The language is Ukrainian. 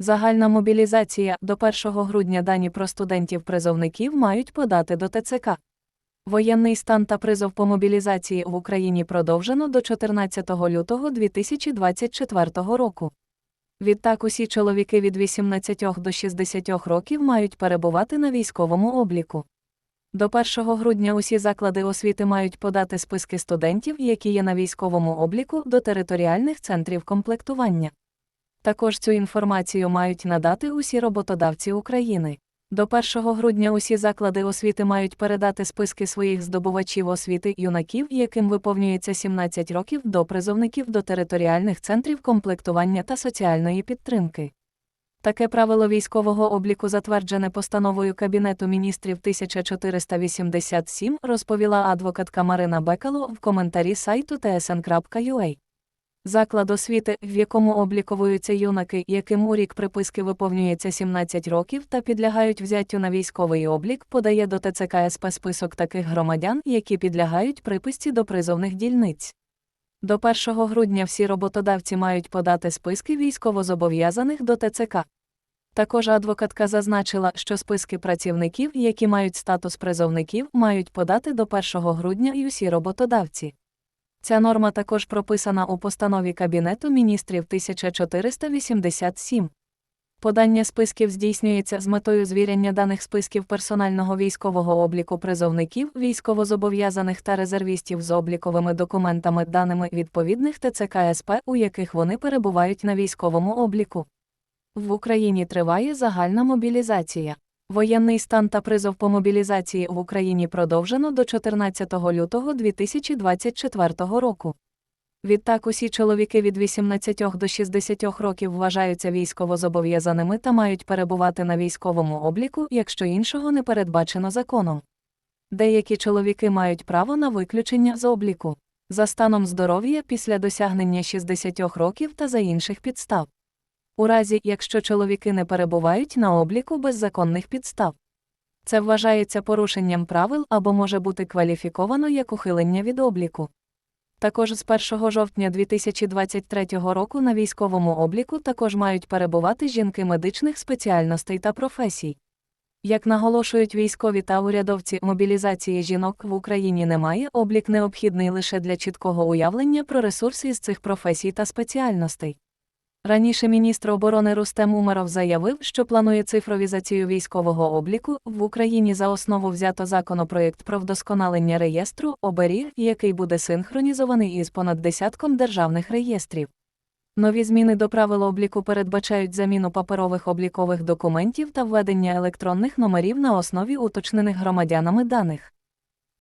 Загальна мобілізація до 1 грудня дані про студентів-призовників мають подати до ТЦК. Воєнний стан та призов по мобілізації в Україні продовжено до 14 лютого 2024 року. Відтак усі чоловіки від 18 до 60 років мають перебувати на військовому обліку. До 1 грудня усі заклади освіти мають подати списки студентів, які є на військовому обліку, до територіальних центрів комплектування. Також цю інформацію мають надати усі роботодавці України. До 1 грудня усі заклади освіти мають передати списки своїх здобувачів освіти юнаків, яким виповнюється 17 років до призовників до територіальних центрів комплектування та соціальної підтримки. Таке правило військового обліку затверджене постановою Кабінету міністрів 1487, розповіла адвокатка Марина Бекало в коментарі сайту tsn.ua. Заклад освіти, в якому обліковуються юнаки, яким у рік приписки виповнюється 17 років та підлягають взяттю на військовий облік, подає до ТЦК СП список таких громадян, які підлягають приписці до призовних дільниць. До 1 грудня всі роботодавці мають подати списки військовозобов'язаних до ТЦК. Також адвокатка зазначила, що списки працівників, які мають статус призовників, мають подати до 1 грудня і усі роботодавці. Ця норма також прописана у постанові Кабінету міністрів 1487. Подання списків здійснюється з метою звіряння даних списків персонального військового обліку призовників, військовозобов'язаних та резервістів з обліковими документами даними відповідних ТЦК СП, у яких вони перебувають на військовому обліку. В Україні триває загальна мобілізація. Воєнний стан та призов по мобілізації в Україні продовжено до 14 лютого 2024 року. Відтак усі чоловіки від 18 до 60 років вважаються військовозобов'язаними та мають перебувати на військовому обліку, якщо іншого не передбачено законом. Деякі чоловіки мають право на виключення з обліку за станом здоров'я після досягнення 60 років та за інших підстав. У разі, якщо чоловіки не перебувають на обліку без законних підстав. Це вважається порушенням правил або може бути кваліфіковано як ухилення від обліку. Також з 1 жовтня 2023 року на військовому обліку також мають перебувати жінки медичних спеціальностей та професій. Як наголошують військові та урядовці, мобілізації жінок в Україні немає, облік необхідний лише для чіткого уявлення про ресурси з цих професій та спеціальностей. Раніше міністр оборони Рустем Умаров заявив, що планує цифровізацію військового обліку. В Україні за основу взято законопроєкт про вдосконалення реєстру оберіг, який буде синхронізований із понад десятком державних реєстрів. Нові зміни до правил обліку передбачають заміну паперових облікових документів та введення електронних номерів на основі уточнених громадянами даних.